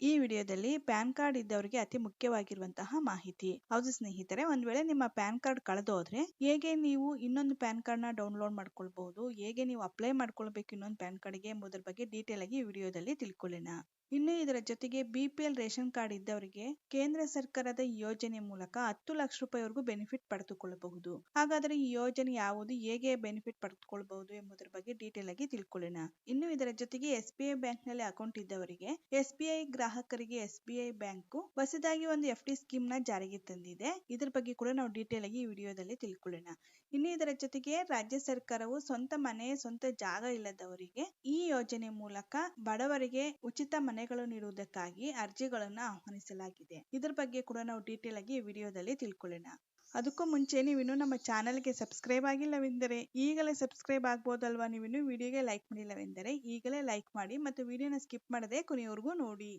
ಈ ವಿಡಿಯೋದಲ್ಲಿ PAN card ಇದ್ದವರಿಗೆ ಅತಿ ಮುಖ್ಯವಾಗಿರುವಂತಹ ಮಾಹಿತಿ. ಹೌದು ಸ್ನೇಹಿತರೆ, ಒಂದ್ ವೇಳೆ ನಿಮ್ಮ ಪ್ಯಾನ್ ಕಾರ್ಡ್ ಕಳೆದೋದ್ರೆ ಹೇಗೆ ನೀವು ಇನ್ನೊಂದು ಪ್ಯಾನ್ ಕಾರ್ಡ್ನ ಡೌನ್ಲೋಡ್ ಮಾಡ್ಕೊಳ್ಬಹುದು? ಹೇಗೆ ನೀವು ಅಪ್ಲೈ ಮಾಡ್ಕೊಳ್ಬೇಕು ಇನ್ನೊಂದು ಪ್ಯಾನ್ ಕಾರ್ಡ್ಗೆ ಎಂಬುದರ ಬಗ್ಗೆ ಡೀಟೇಲ್ ಆಗಿ ವಿಡಿಯೋದಲ್ಲಿ ತಿಳ್ಕೊಳ್ಳೋಣ. ಇನ್ನು ಇದರ ಜೊತೆಗೆ ಬಿಪಿಎಲ್ ರೇಷನ್ ಕಾರ್ಡ್ ಇದ್ದವರಿಗೆ ಕೇಂದ್ರ ಸರ್ಕಾರದ ಯೋಜನೆ ಮೂಲಕ ಹತ್ತು ಲಕ್ಷ ರೂಪಾಯಿವರೆಗೂ ಬೆನಿಫಿಟ್ ಪಡೆದುಕೊಳ್ಳಬಹುದು. ಹಾಗಾದರೆ ಈ ಯೋಜನೆ ಯಾವುದು, ಹೇಗೆ ಬೆನಿಫಿಟ್ ಪಡೆದುಕೊಳ್ಳಬಹುದು ಎಂಬುದರ ಬಗ್ಗೆ ಡೀಟೇಲ್ ಆಗಿ ತಿಳ್ಕೊಳ್ಳೋಣ. ಇನ್ನು ಇದರ ಜೊತೆಗೆ ಎಸ್ ಬಿ ಐ ಬ್ಯಾಂಕ್ನಲ್ಲಿ ಅಕೌಂಟ್ ಇದ್ದವರಿಗೆ ಎಸ್ ಬಿ ಐ ಗ್ರಾಹಕರಿಗೆ ಎಸ್.ಬಿ.ಐ ಬ್ಯಾಂಕು ಹೊಸದಾಗಿ ಒಂದು ಎಫ್ ಡಿ ಸ್ಕೀಮ್ನ ಜಾರಿಗೆ ತಂದಿದೆ. ಇದರ ಬಗ್ಗೆ ಕೂಡ ನಾವು ಡೀಟೇಲ್ ಆಗಿ ಈ ವಿಡಿಯೋದಲ್ಲಿ ತಿಳ್ಕೊಳ್ಳೋಣ. ಇನ್ನು ಇದರ ಜೊತೆಗೆ ರಾಜ್ಯ ಸರ್ಕಾರವು ಸ್ವಂತ ಮನೆ, ಸ್ವಂತ ಜಾಗ ಇಲ್ಲದವರಿಗೆ ಈ ಯೋಜನೆ ಮೂಲಕ ಬಡವರಿಗೆ ಉಚಿತ ಮನೆಗಳು ನೀಡುವುದಕ್ಕಾಗಿ ಅರ್ಜಿಗಳನ್ನು ಆಹ್ವಾನಿಸಲಾಗಿದೆ. ಇದರ ಬಗ್ಗೆ ಕೂಡ ನಾವು ಡೀಟೇಲ್ ಆಗಿ ಈ ವಿಡಿಯೋದಲ್ಲಿ ತಿಳ್ಕೊಳ್ಳೋಣ. ಅದಕ್ಕೂ ಮುಂಚೆ ನೀವಿನ್ನು ನಮ್ಮ ಚಾನೆಲ್ಗೆ ಸಬ್ಸ್ಕ್ರೈಬ್ ಆಗಿಲ್ಲವೆಂದರೆ ಈಗಲೇ ಸಬ್ಸ್ಕ್ರೈಬ್ ಆಗ್ಬೋದಲ್ವಾ? ನೀವಿನ್ನು ವಿಡಿಯೋಗೆ ಲೈಕ್ ಮಾಡಿಲ್ಲವೆಂದರೆ ಈಗಲೇ ಲೈಕ್ ಮಾಡಿ ಮತ್ತು ವಿಡಿಯೋನ ಸ್ಕಿಪ್ ಮಾಡದೆ ಕೊನೆಯವರೆಗೂ ನೋಡಿ.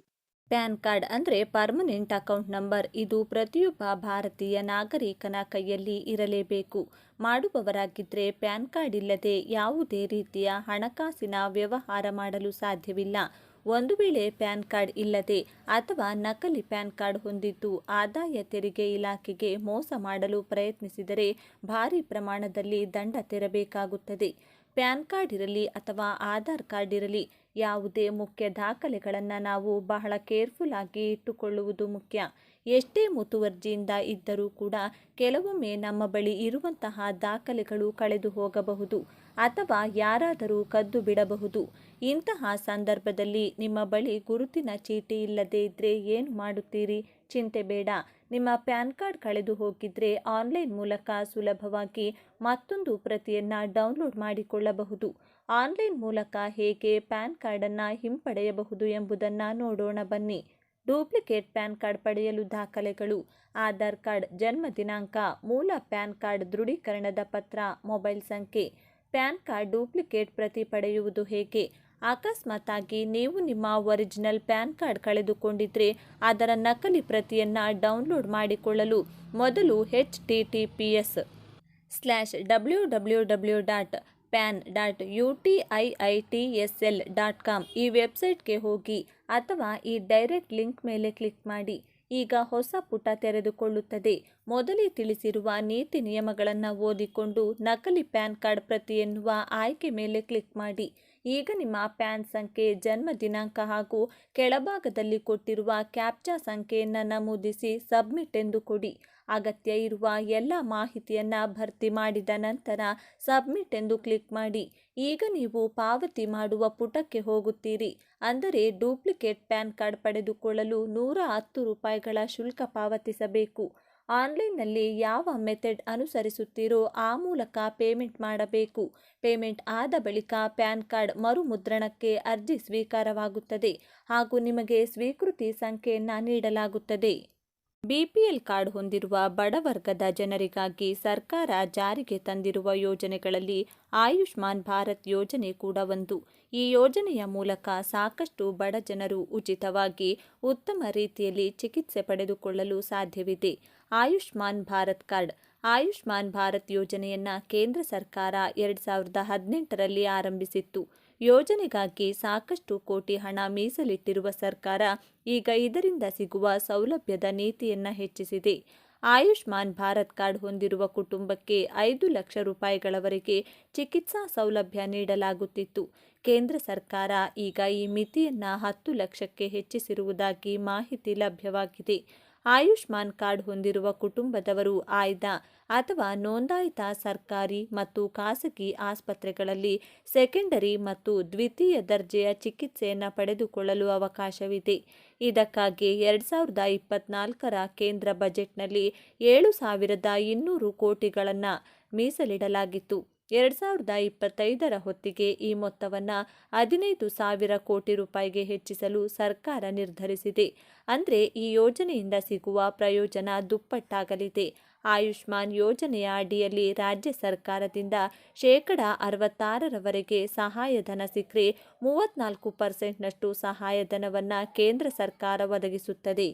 ಪ್ಯಾನ್ ಕಾರ್ಡ್ ಅಂದರೆ ಪರ್ಮನೆಂಟ್ ಅಕೌಂಟ್ ನಂಬರ್. ಇದು ಪ್ರತಿಯೊಬ್ಬ ಭಾರತೀಯ ನಾಗರಿಕನ ಕೈಯಲ್ಲಿ ಇರಲೇಬೇಕು. ಮಾಡುವವರಾಗಿದ್ದರೆ ಪ್ಯಾನ್ ಕಾರ್ಡ್ ಇಲ್ಲದೆ ಯಾವುದೇ ರೀತಿಯ ಹಣಕಾಸಿನ ವ್ಯವಹಾರ ಮಾಡಲು ಸಾಧ್ಯವಿಲ್ಲ. ಒಂದು ವೇಳೆ ಪ್ಯಾನ್ ಕಾರ್ಡ್ ಇಲ್ಲದೆ ಅಥವಾ ನಕಲಿ ಪ್ಯಾನ್ ಕಾರ್ಡ್ ಹೊಂದಿದ್ದು ಆದಾಯ ತೆರಿಗೆ ಇಲಾಖೆಗೆ ಮೋಸ ಮಾಡಲು ಪ್ರಯತ್ನಿಸಿದರೆ ಭಾರಿ ಪ್ರಮಾಣದಲ್ಲಿ ದಂಡ ತೆರಬೇಕಾಗುತ್ತದೆ. ಪ್ಯಾನ್ ಕಾರ್ಡ್ ಇರಲಿ ಅಥವಾ ಆಧಾರ್ ಕಾರ್ಡ್ ಇರಲಿ ಯಾವುದೇ ಮುಖ್ಯ ದಾಖಲೆಗಳನ್ನು ನಾವು ಬಹಳ ಕೇರ್ಫುಲ್ ಆಗಿ ಇಟ್ಟುಕೊಳ್ಳುವುದು ಮುಖ್ಯ. ಎಷ್ಟೇ ಮುತುವರ್ಜಿಯಿಂದ ಇದ್ದರೂ ಕೂಡ ಕೆಲವೊಮ್ಮೆ ನಮ್ಮ ಬಳಿ ಇರುವಂತಹ ದಾಖಲೆಗಳು ಕಳೆದು ಹೋಗಬಹುದು ಅಥವಾ ಯಾರಾದರೂ ಕದ್ದು ಬಿಡಬಹುದು. ಇಂತಹ ಸಂದರ್ಭದಲ್ಲಿ ನಿಮ್ಮ ಬಳಿ ಗುರುತಿನ ಚೀಟಿ ಇಲ್ಲದೇ ಇದ್ದರೆ ಏನು ಮಾಡುತ್ತೀರಿ? ಚಿಂತೆ ಬೇಡ. ನಿಮ್ಮ ಪ್ಯಾನ್ ಕಾರ್ಡ್ ಕಳೆದು ಹೋಗಿದ್ರೆ ಆನ್ಲೈನ್ ಮೂಲಕ ಸುಲಭವಾಗಿ ಮತ್ತೊಂದು ಪ್ರತಿಯನ್ನು ಡೌನ್ಲೋಡ್ ಮಾಡಿಕೊಳ್ಳಬಹುದು. ಆನ್ಲೈನ್ ಮೂಲಕ ಹೇಗೆ ಪ್ಯಾನ್ ಕಾರ್ಡನ್ನು ಹಿಂಪಡೆಯಬಹುದು ಎಂಬುದನ್ನು ನೋಡೋಣ ಬನ್ನಿ. ಡೂಪ್ಲಿಕೇಟ್ ಪ್ಯಾನ್ ಕಾರ್ಡ್ ಪಡೆಯಲು ದಾಖಲೆಗಳು, ಆಧಾರ್ ಕಾರ್ಡ್ ಜನ್ಮ ದಿನಾಂಕ, ಮೂಲ ಪ್ಯಾನ್ ಕಾರ್ಡ್ ದೃಢೀಕರಣದ ಪತ್ರ, ಮೊಬೈಲ್ ಸಂಖ್ಯೆ, ಪ್ಯಾನ್ ಕಾರ್ಡ್ ಡೂಪ್ಲಿಕೇಟ್ ಪ್ರತಿ ಪಡೆಯುವುದು ಹೇಗೆ ಅಕಸ್ಮಾತಾಗಿ ನೀವು ನಿಮ್ಮ ಒರಿಜಿನಲ್ ಪ್ಯಾನ್ ಕಾರ್ಡ್ ಕಳೆದುಕೊಂಡಿದ್ರೆ ಅದರ ನಕಲಿ ಪ್ರತಿಯನ್ನು ಡೌನ್ಲೋಡ್ ಮಾಡಿಕೊಳ್ಳಲು ಮೊದಲು H T T P S slash W W W dot pan dot U T I I T S L dot com ಈ ವೆಬ್ಸೈಟ್ಗೆ ಹೋಗಿ ಅಥವಾ ಈ ಡೈರೆಕ್ಟ್ ಲಿಂಕ್ ಮೇಲೆ ಕ್ಲಿಕ್ ಮಾಡಿ. ಈಗ ಹೊಸ ಪುಟ ತೆರೆದುಕೊಳ್ಳುತ್ತದೆ. ಮೊದಲೇ ತಿಳಿಸಿರುವ ನೀತಿ ನಿಯಮಗಳನ್ನು ಓದಿಕೊಂಡು ನಕಲಿ ಪ್ಯಾನ್ ಕಾರ್ಡ್ ಪ್ರತಿ ಎನ್ನುವ ಆಯ್ಕೆ ಮೇಲೆ ಕ್ಲಿಕ್ ಮಾಡಿ. ಈಗ ನಿಮ್ಮ ಪ್ಯಾನ್ ಸಂಖ್ಯೆ, ಜನ್ಮ ದಿನಾಂಕ ಹಾಗೂ ಕೆಳಭಾಗದಲ್ಲಿ ಕೊಟ್ಟಿರುವ ಕ್ಯಾಪ್ಚಾ ಸಂಖ್ಯೆಯನ್ನು ನಮೂದಿಸಿ ಸಬ್ಮಿಟ್ ಎಂದು ಕೊಡಿ. ಅಗತ್ಯ ಇರುವ ಎಲ್ಲ ಮಾಹಿತಿಯನ್ನು ಭರ್ತಿ ಮಾಡಿದ ನಂತರ ಸಬ್ಮಿಟ್ ಎಂದು ಕ್ಲಿಕ್ ಮಾಡಿ. ಈಗ ನೀವು ಪಾವತಿ ಮಾಡುವ ಪುಟಕ್ಕೆ ಹೋಗುತ್ತೀರಿ. ಅಂದರೆ ಡೂಪ್ಲಿಕೇಟ್ ಪ್ಯಾನ್ ಕಾರ್ಡ್ ಪಡೆದುಕೊಳ್ಳಲು ನೂರ ಹತ್ತು ರೂಪಾಯಿಗಳ ಶುಲ್ಕ ಪಾವತಿಸಬೇಕು. ಆನ್ಲೈನ್ನಲ್ಲಿ ಯಾವ ಮೆಥಡ್ ಅನುಸರಿಸುತ್ತೀರೋ ಆ ಮೂಲಕ ಪೇಮೆಂಟ್ ಮಾಡಬೇಕು. ಪೇಮೆಂಟ್ ಆದ ಬಳಿಕ ಪ್ಯಾನ್ ಕಾರ್ಡ್ ಮರುಮುದ್ರಣಕ್ಕೆ ಅರ್ಜಿ ಸ್ವೀಕಾರವಾಗುತ್ತದೆ ಹಾಗೂ ನಿಮಗೆ ಸ್ವೀಕೃತಿ ಸಂಖ್ಯೆಯನ್ನು ನೀಡಲಾಗುತ್ತದೆ. ಬಿಪಿಎಲ್ ಕಾರ್ಡ್ ಹೊಂದಿರುವ ಬಡವರ್ಗದ ಜನರಿಗಾಗಿ ಸರ್ಕಾರ ಜಾರಿಗೆ ತಂದಿರುವ ಯೋಜನೆಗಳಲ್ಲಿ ಆಯುಷ್ಮಾನ್ ಭಾರತ್ ಯೋಜನೆ ಕೂಡ ಒಂದು. ಈ ಯೋಜನೆಯ ಮೂಲಕ ಸಾಕಷ್ಟು ಬಡ ಜನರು ಉಚಿತವಾಗಿ ಉತ್ತಮ ರೀತಿಯಲ್ಲಿ ಚಿಕಿತ್ಸೆ ಪಡೆದುಕೊಳ್ಳಲು ಸಾಧ್ಯವಿದೆ. ಆಯುಷ್ಮಾನ್ ಭಾರತ್ ಕಾರ್ಡ್. ಆಯುಷ್ಮಾನ್ ಭಾರತ್ ಯೋಜನೆಯನ್ನು ಕೇಂದ್ರ ಸರ್ಕಾರ ಎರಡು ಸಾವಿರದ ಹದಿನೆಂಟರಲ್ಲಿ ಆರಂಭಿಸಿತ್ತು. ಯೋಜನೆಗಾಗಿ ಸಾಕಷ್ಟು ಕೋಟಿ ಹಣ ಮೀಸಲಿಟ್ಟಿರುವ ಸರ್ಕಾರ ಈಗ ಇದರಿಂದ ಸಿಗುವ ಸೌಲಭ್ಯದ ನೀತಿಯನ್ನು ಹೆಚ್ಚಿಸಿದೆ. ಆಯುಷ್ಮಾನ್ ಭಾರತ್ ಕಾರ್ಡ್ ಹೊಂದಿರುವ ಕುಟುಂಬಕ್ಕೆ ಐದು ಲಕ್ಷ ರೂಪಾಯಿಗಳವರೆಗೆ ಚಿಕಿತ್ಸಾ ಸೌಲಭ್ಯ ನೀಡಲಾಗುತ್ತಿತ್ತು. ಕೇಂದ್ರ ಸರ್ಕಾರ ಈಗ ಈ ಮಿತಿಯನ್ನು ಹತ್ತು ಲಕ್ಷಕ್ಕೆ ಹೆಚ್ಚಿಸಿರುವುದಾಗಿ ಮಾಹಿತಿ ಲಭ್ಯವಾಗಿದೆ. ಆಯುಷ್ಮಾನ್ ಕಾರ್ಡ್ ಹೊಂದಿರುವ ಕುಟುಂಬದವರು ಆಯ್ದ ಅಥವಾ ನೋಂದಾಯಿತ ಸರ್ಕಾರಿ ಮತ್ತು ಖಾಸಗಿ ಆಸ್ಪತ್ರೆಗಳಲ್ಲಿ ಸೆಕೆಂಡರಿ ಮತ್ತು ದ್ವಿತೀಯ ದರ್ಜೆಯ ಚಿಕಿತ್ಸೆಯನ್ನು ಪಡೆದುಕೊಳ್ಳಲು ಅವಕಾಶವಿದೆ. ಇದಕ್ಕಾಗಿ ಎರಡು ಸಾವಿರದ ಇಪ್ಪತ್ನಾಲ್ಕರ ಕೇಂದ್ರ ಬಜೆಟ್ನಲ್ಲಿ ಏಳು ಸಾವಿರದ ಇನ್ನೂರು ಕೋಟಿಗಳನ್ನು ಮೀಸಲಿಡಲಾಗಿತ್ತು. ಎರಡು ಸಾವಿರದ ಇಪ್ಪತ್ತೈದರ ಹೊತ್ತಿಗೆ ಈ ಮೊತ್ತವನ್ನು ಹದಿನೈದು ಸಾವಿರ ಕೋಟಿ ರೂಪಾಯಿಗೆ ಹೆಚ್ಚಿಸಲು ಸರ್ಕಾರ ನಿರ್ಧರಿಸಿದೆ. ಅಂದರೆ ಈ ಯೋಜನೆಯಿಂದ ಸಿಗುವ ಪ್ರಯೋಜನ ದುಪ್ಪಟ್ಟಾಗಲಿದೆ. ಆಯುಷ್ಮಾನ್ ಯೋಜನೆಯ ಅಡಿಯಲ್ಲಿ ರಾಜ್ಯ ಸರ್ಕಾರದಿಂದ ಶೇಕಡ ಅರವತ್ತಾರರವರೆಗೆ ಸಹಾಯಧನ ಸಿಕ್ಕರೆ ಮೂವತ್ನಾಲ್ಕು ಪರ್ಸೆಂಟ್ನಷ್ಟು ಸಹಾಯಧನವನ್ನು ಕೇಂದ್ರ ಸರ್ಕಾರ ಒದಗಿಸುತ್ತದೆ.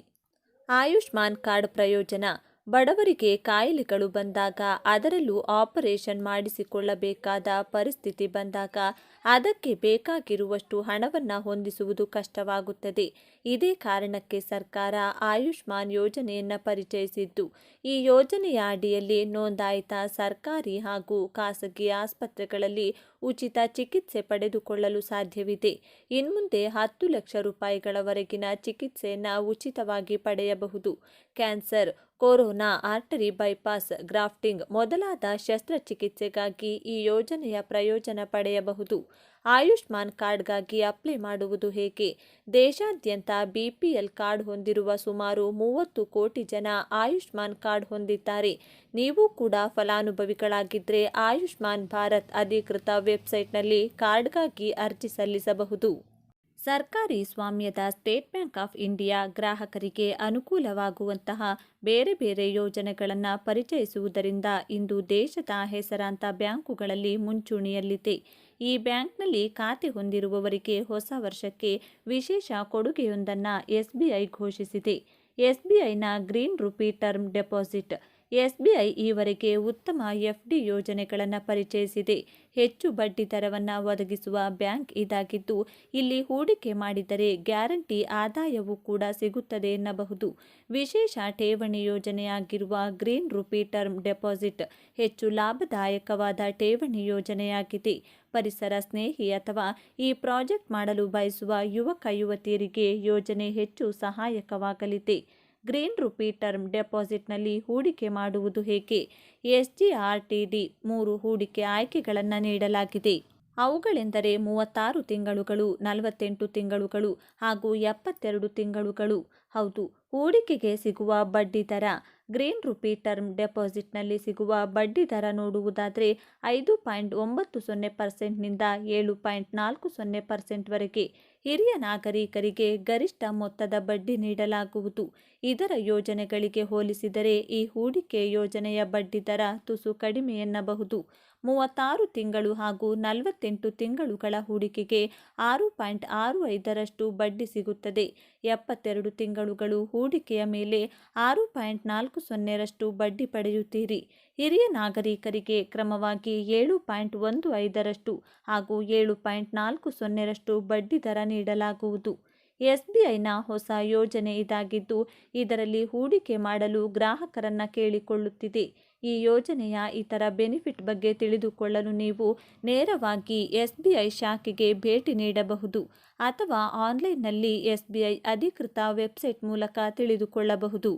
ಆಯುಷ್ಮಾನ್ ಕಾರ್ಡ್ ಪ್ರಯೋಜನ ಬಡವರಿಗೆ ಕಾಯಿಲೆಗಳು ಬಂದಾಗ ಅದರಲ್ಲೂ ಆಪರೇಷನ್ ಮಾಡಿಸಿಕೊಳ್ಳಬೇಕಾದ ಪರಿಸ್ಥಿತಿ ಬಂದಾಗ ಅದಕ್ಕೆ ಬೇಕಾಗಿರುವಷ್ಟು ಹಣವನ್ನು ಹೊಂದಿಸುವುದು ಕಷ್ಟವಾಗುತ್ತದೆ. ಇದೇ ಕಾರಣಕ್ಕೆ ಸರ್ಕಾರ ಆಯುಷ್ಮಾನ್ ಯೋಜನೆಯನ್ನು ಪರಿಚಯಿಸಿದ್ದು. ಈ ಯೋಜನೆಯ ಅಡಿಯಲ್ಲಿ ನೋಂದಾಯಿತ ಸರ್ಕಾರಿ ಹಾಗೂ ಖಾಸಗಿ ಆಸ್ಪತ್ರೆಗಳಲ್ಲಿ ಉಚಿತ ಚಿಕಿತ್ಸೆ ಪಡೆದುಕೊಳ್ಳಲು ಸಾಧ್ಯವಿದೆ. ಇನ್ಮುಂದೆ ಹತ್ತು ಲಕ್ಷ ರೂಪಾಯಿಗಳವರೆಗಿನ ಚಿಕಿತ್ಸೆಯನ್ನು ಉಚಿತವಾಗಿ ಪಡೆಯಬಹುದು. Cancer coronary artery bypass grafting ಮೊದಲಾದ ಶಸ್ತ್ರಚಿಕಿತ್ಸೆಗಾಗಿ ಈ ಯೋಜನೆಯ ಪ್ರಯೋಜನ ಪಡೆಯಬಹುದು. ಆಯುಷ್ಮಾನ್ ಕಾರ್ಡ್ಗಾಗಿ ಅಪ್ಲೈ ಮಾಡುವುದು ಹೇಗೆ? ದೇಶಾದ್ಯಂತ ಬಿಪಿಎಲ್ ಕಾರ್ಡ್ ಹೊಂದಿರುವ ಸುಮಾರು ಮೂವತ್ತು ಕೋಟಿ ಜನ ಆಯುಷ್ಮಾನ್ ಕಾರ್ಡ್ ಹೊಂದಿದ್ದಾರೆ. ನೀವು ಕೂಡ ಫಲಾನುಭವಿಗಳಾಗಿದ್ದರೆ ಆಯುಷ್ಮಾನ್ ಭಾರತ್ ಅಧಿಕೃತ ವೆಬ್ಸೈಟ್ನಲ್ಲಿ ಕಾರ್ಡ್ಗಾಗಿ ಅರ್ಜಿ ಸಲ್ಲಿಸಬಹುದು. ಸರ್ಕಾರಿ ಸ್ವಾಮ್ಯದ ಸ್ಟೇಟ್ ಬ್ಯಾಂಕ್ ಆಫ್ ಇಂಡಿಯಾ ಗ್ರಾಹಕರಿಗೆ ಅನುಕೂಲವಾಗುವಂತಹ ಬೇರೆ ಬೇರೆ ಯೋಜನೆಗಳನ್ನು ಪರಿಚಯಿಸುವುದರಿಂದ ಇಂದು ದೇಶದ ಹೆಸರಾಂತ ಬ್ಯಾಂಕುಗಳಲ್ಲಿ ಮುಂಚೂಣಿಯಲ್ಲಿದೆ. ಈ ಬ್ಯಾಂಕ್ನಲ್ಲಿ ಖಾತೆ ಹೊಂದಿರುವವರಿಗೆ ಹೊಸ ವರ್ಷಕ್ಕೆ ವಿಶೇಷ ಕೊಡುಗೆಯೊಂದನ್ನು ಎಸ್ಬಿಐ ಘೋಷಿಸಿದೆ. ಎಸ್ಬಿಐನ green rupee term deposit SBI ಈವರೆಗೆ ಉತ್ತಮ ಎಫ್ಡಿ ಯೋಜನೆಗಳನ್ನು ಪರಿಚಯಿಸಿದೆ. ಹೆಚ್ಚು ಬಡ್ಡಿ ದರವನ್ನು ಒದಗಿಸುವ ಬ್ಯಾಂಕ್ ಇದಾಗಿದ್ದು, ಇಲ್ಲಿ ಹೂಡಿಕೆ ಮಾಡಿದರೆ ಗ್ಯಾರಂಟಿ ಆದಾಯವೂ ಕೂಡ ಸಿಗುತ್ತದೆ ಎನ್ನಬಹುದು. ವಿಶೇಷ ಠೇವಣಿ ಯೋಜನೆಯಾಗಿರುವ ಗ್ರೀನ್ ರುಪಿ ಟರ್ಮ್ ಡೆಪಾಸಿಟ್ ಹೆಚ್ಚು ಲಾಭದಾಯಕವಾದ ಠೇವಣಿ ಯೋಜನೆಯಾಗಿದೆ. ಪರಿಸರ ಸ್ನೇಹಿ ಅಥವಾ ಈ ಪ್ರಾಜೆಕ್ಟ್ ಮಾಡಲು ಬಯಸುವ ಯುವಕ ಯುವತಿಯರಿಗೆ ಯೋಜನೆ ಹೆಚ್ಚು ಸಹಾಯಕವಾಗಲಿದೆ. ಗ್ರೀನ್ ರುಪಿ ಟರ್ಮ್ ಡೆಪಾಸಿಟ್ನಲ್ಲಿ ಹೂಡಿಕೆ ಮಾಡುವುದು ಹೇಗೆ? S G R T D ಮೂರು ಹೂಡಿಕೆ ಆಯ್ಕೆಗಳನ್ನು ನೀಡಲಾಗಿದೆ. ಅವುಗಳೆಂದರೆ ಮೂವತ್ತಾರು ತಿಂಗಳುಗಳು, ನಲವತ್ತೆಂಟು ತಿಂಗಳುಗಳು ಹಾಗೂ ಎಪ್ಪತ್ತೆರಡು ತಿಂಗಳುಗಳು. ಹೌದು ಹೂಡಿಕೆಗೆ ಸಿಗುವ ಬಡ್ಡಿ ದರ. ಗ್ರೀನ್ ರುಪಿ ಟರ್ಮ್ ಡೆಪಾಸಿಟ್ನಲ್ಲಿ ಸಿಗುವ ಬಡ್ಡಿ ದರ ನೋಡುವುದಾದರೆ ಐದು ಪಾಯಿಂಟ್ ಒಂಬತ್ತು ಸೊನ್ನೆ ಪರ್ಸೆಂಟ್ನಿಂದ ಏಳು ಪಾಯಿಂಟ್ ನಾಲ್ಕು ಸೊನ್ನೆ ಪರ್ಸೆಂಟ್ವರೆಗೆ ಹಿರಿಯ ನಾಗರಿಕರಿಗೆ ಗರಿಷ್ಠ ಮೊತ್ತದ ಬಡ್ಡಿ ನೀಡಲಾಗುವುದು. ಇದರ ಯೋಜನೆಗಳಿಗೆ ಹೋಲಿಸಿದರೆ ಈ ಹೂಡಿಕೆ ಯೋಜನೆಯ ಬಡ್ಡಿ ದರ ತುಸು ಕಡಿಮೆ ಎನ್ನಬಹುದು. ಮೂವತ್ತಾರು ತಿಂಗಳು ಹಾಗೂ ನಲವತ್ತೆಂಟು ತಿಂಗಳುಗಳ ಹೂಡಿಕೆಗೆ ಆರು ಪಾಯಿಂಟ್ ಆರು ಐದರಷ್ಟು ಬಡ್ಡಿ ಸಿಗುತ್ತದೆ. ಎಪ್ಪತ್ತೆರಡು ತಿಂಗಳುಗಳು ಹೂಡಿಕೆಯ ಮೇಲೆ ಆರು ಪಾಯಿಂಟ್ ನಾಲ್ಕು ಸೊನ್ನೆರಷ್ಟು ಬಡ್ಡಿ ಪಡೆಯುತ್ತೀರಿ. ಹಿರಿಯ ನಾಗರಿಕರಿಗೆ ಕ್ರಮವಾಗಿ ಏಳು ಪಾಯಿಂಟ್ ಒಂದು ಐದರಷ್ಟು ಹಾಗೂ ಏಳು ಪಾಯಿಂಟ್ ನಾಲ್ಕು ಸೊನ್ನೆರಷ್ಟು ಬಡ್ಡಿ ದರ ನೀಡಲಾಗುವುದು. ಎಸ್ಬಿಐನ ಹೊಸ ಯೋಜನೆ ಇದಾಗಿದ್ದು, ಇದರಲ್ಲಿ ಹೂಡಿಕೆ ಮಾಡಲು ಗ್ರಾಹಕರನ್ನ ಕೇಳಿಕೊಳ್ಳುತ್ತಿದೆ. ಈ ಯೋಜನೆಯ ಇತರ ಬೆನಿಫಿಟ್ ಬಗ್ಗೆ ತಿಳಿದುಕೊಳ್ಳಲು ನೀವು ನೇರವಾಗಿ ಎಸ್ಬಿಐ ಶಾಖೆಗೆ ಭೇಟಿ ನೀಡಬಹುದು ಅಥವಾ ಆನ್ಲೈನ್ನಲ್ಲಿ ಎಸ್ಬಿಐ ಅಧಿಕೃತ ವೆಬ್ಸೈಟ್ ಮೂಲಕ ತಿಳಿದುಕೊಳ್ಳಬಹುದು.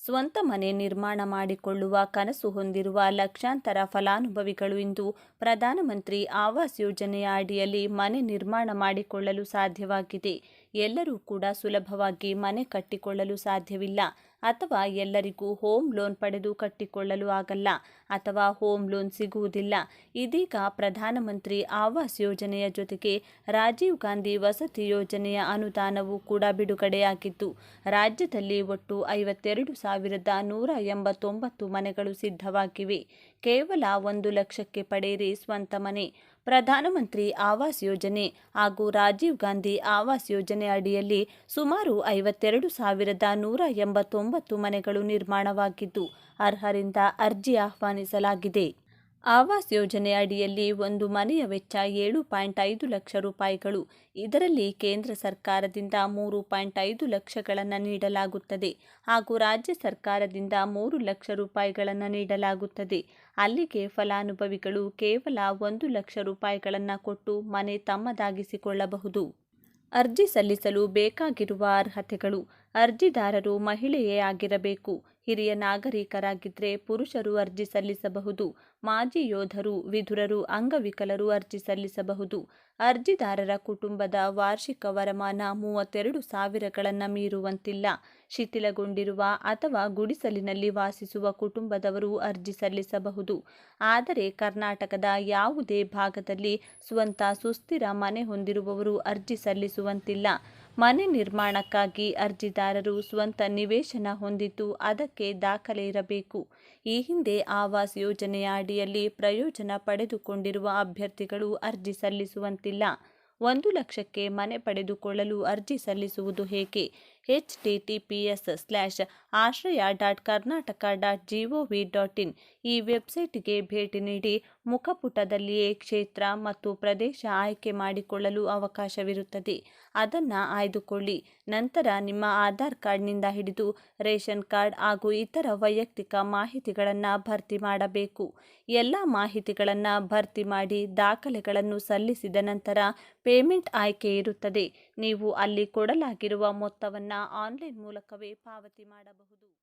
ಸ್ವಂತ ಮನೆ ನಿರ್ಮಾಣ ಮಾಡಿಕೊಳ್ಳುವ ಕನಸು ಹೊಂದಿರುವ ಲಕ್ಷಾಂತರ ಫಲಾನುಭವಿಗಳು ಇಂದು ಪ್ರಧಾನಮಂತ್ರಿ ಆವಾಸ್ ಯೋಜನೆಯ ಅಡಿಯಲ್ಲಿ ಮನೆ ನಿರ್ಮಾಣ ಮಾಡಿಕೊಳ್ಳಲು ಸಾಧ್ಯವಾಗಿದೆ. ಎಲ್ಲರೂ ಕೂಡ ಸುಲಭವಾಗಿ ಮನೆ ಕಟ್ಟಿಕೊಳ್ಳಲು ಸಾಧ್ಯವಿಲ್ಲ. ಅಥವಾ ಎಲ್ಲರಿಗೂ ಹೋಮ್ ಲೋನ್ ಪಡೆದು ಕಟ್ಟಿಕೊಳ್ಳಲು ಆಗಲ್ಲ ಅಥವಾ ಹೋಮ್ ಲೋನ್ ಸಿಗುವುದಿಲ್ಲ. ಇದೀಗ ಪ್ರಧಾನಮಂತ್ರಿ ಆವಾಸ್ ಯೋಜನೆಯ ಜೊತೆಗೆ ರಾಜೀವ್ ಗಾಂಧಿ ವಸತಿ ಯೋಜನೆಯ ಅನುದಾನವೂ ಕೂಡ ಬಿಡುಗಡೆಯಾಗಿದ್ದು, ರಾಜ್ಯದಲ್ಲಿ ಒಟ್ಟು ಐವತ್ತೆರಡು ಸಾವಿರದ ನೂರ ಎಂಬತ್ತೊಂಬತ್ತು ಮನೆಗಳು ಸಿದ್ಧವಾಗಿವೆ. ಕೇವಲ ಒಂದು ಲಕ್ಷಕ್ಕೆ ಪಡೆಯಿರಿ ಸ್ವಂತ ಮನೆ. ಪ್ರಧಾನಮಂತ್ರಿ ಆವಾಸ್ ಯೋಜನೆ ಹಾಗೂ ರಾಜೀವ್ ಗಾಂಧಿ ಆವಾಸ್ ಯೋಜನೆ ಅಡಿಯಲ್ಲಿ ಸುಮಾರು ಐವತ್ತೆರಡು ಸಾವಿರದ ನೂರ ಎಂಬತ್ತೊಂಬತ್ತು ಮನೆಗಳು ನಿರ್ಮಾಣವಾಗಿದ್ದು ಅರ್ಹರಿಂದ ಅರ್ಜಿ ಆಹ್ವಾನಿಸಲಾಗಿದೆ. ಆವಾಸ್ ಯೋಜನೆ ಅಡಿಯಲ್ಲಿ ಒಂದು ಮನೆಯ ವೆಚ್ಚ ಏಳು ಪಾಯಿಂಟ್ ಐದು ಲಕ್ಷ ರೂಪಾಯಿಗಳು. ಇದರಲ್ಲಿ ಕೇಂದ್ರ ಸರ್ಕಾರದಿಂದ ಮೂರು ಪಾಯಿಂಟ್ ಐದು ಲಕ್ಷಗಳನ್ನು ನೀಡಲಾಗುತ್ತದೆ ಹಾಗೂ ರಾಜ್ಯ ಸರ್ಕಾರದಿಂದ ಮೂರು ಲಕ್ಷ ರೂಪಾಯಿಗಳನ್ನು ನೀಡಲಾಗುತ್ತದೆ. ಅಲ್ಲಿಗೆ ಫಲಾನುಭವಿಗಳು ಕೇವಲ ಒಂದು ಲಕ್ಷ ರೂಪಾಯಿಗಳನ್ನು ಕೊಟ್ಟು ಮನೆ ತಮ್ಮದಾಗಿಸಿಕೊಳ್ಳಬಹುದು. ಅರ್ಜಿ ಸಲ್ಲಿಸಲು ಬೇಕಾಗಿರುವ ಅರ್ಹತೆಗಳು ಅರ್ಜಿದಾರರು ಮಹಿಳೆಯೇ ಆಗಿರಬೇಕು. ಹಿರಿಯ ನಾಗರಿಕರಾಗಿದ್ದರೆ ಪುರುಷರು ಅರ್ಜಿ ಸಲ್ಲಿಸಬಹುದು, ಮಾಜಿ ಯೋಧರು, ವಿಧುರರು, ಅಂಗವಿಕಲರು ಅರ್ಜಿ ಸಲ್ಲಿಸಬಹುದು. ಅರ್ಜಿದಾರರ ಕುಟುಂಬದ ವಾರ್ಷಿಕ ವರಮಾನ ಮೂವತ್ತೆರಡು ಸಾವಿರಗಳನ್ನು ಮೀರುವಂತಿಲ್ಲ. ಶಿಥಿಲಗೊಂಡಿರುವ ಅಥವಾ ಗುಡಿಸಲಿನಲ್ಲಿ ವಾಸಿಸುವ ಕುಟುಂಬದವರು ಅರ್ಜಿ ಸಲ್ಲಿಸಬಹುದು. ಆದರೆ ಕರ್ನಾಟಕದ ಯಾವುದೇ ಭಾಗದಲ್ಲಿ ಸ್ವಂತ ಸುಸ್ಥಿರ ಮನೆ ಹೊಂದಿರುವವರು ಅರ್ಜಿ ಸಲ್ಲಿಸುವಂತಿಲ್ಲ. ಮನೆ ನಿರ್ಮಾಣಕ್ಕಾಗಿ ಅರ್ಜಿದಾರರು ಸ್ವಂತ ನಿವೇಶನ ಹೊಂದಿದ್ದು ಅದಕ್ಕೆ ದಾಖಲೆ ಇರಬೇಕು. ಈ ಹಿಂದೆ ಆವಾಸ್ ಯೋಜನೆಯ ಅಡಿಯಲ್ಲಿ ಪ್ರಯೋಜನ ಪಡೆದುಕೊಂಡಿರುವ ಅಭ್ಯರ್ಥಿಗಳು ಅರ್ಜಿ ಸಲ್ಲಿಸುವಂತಿಲ್ಲ. ಒಂದು ಲಕ್ಷಕ್ಕೆ ಮನೆ ಪಡೆದುಕೊಳ್ಳಲು ಅರ್ಜಿ ಸಲ್ಲಿಸುವುದು ಹೇಗೆ? H T T P S slash Ashraya dot Karnataka dot G O V dot in ಈ ವೆಬ್ಸೈಟ್ಗೆ ಭೇಟಿ ನೀಡಿ ಮುಖಪುಟದಲ್ಲಿಯೇ ಕ್ಷೇತ್ರ ಮತ್ತು ಪ್ರದೇಶ ಆಯ್ಕೆ ಮಾಡಿಕೊಳ್ಳಲು ಅವಕಾಶವಿರುತ್ತದೆ. ಅದನ್ನು ಆಯ್ದುಕೊಳ್ಳಿ. ನಂತರ ನಿಮ್ಮ ಆಧಾರ್ ಕಾರ್ಡ್ನಿಂದ ಹಿಡಿದು ರೇಷನ್ ಕಾರ್ಡ್ ಹಾಗೂ ಇತರ ವೈಯಕ್ತಿಕ ಮಾಹಿತಿಗಳನ್ನು ಭರ್ತಿ ಮಾಡಬೇಕು. ಎಲ್ಲ ಮಾಹಿತಿಗಳನ್ನು ಭರ್ತಿ ಮಾಡಿ ದಾಖಲೆಗಳನ್ನು ಸಲ್ಲಿಸಿದ ನಂತರ ಪೇಮೆಂಟ್ ಆಯ್ಕೆ ಇರುತ್ತದೆ. ನೀವು ಅಲ್ಲಿ ಕೊಡಲಾಗಿರುವ ಮೊತ್ತವನ್ನು ಆನ್ಲೈನ್ ಮೂಲಕವೇ ಪಾವತಿ ಮಾಡಬಹುದು.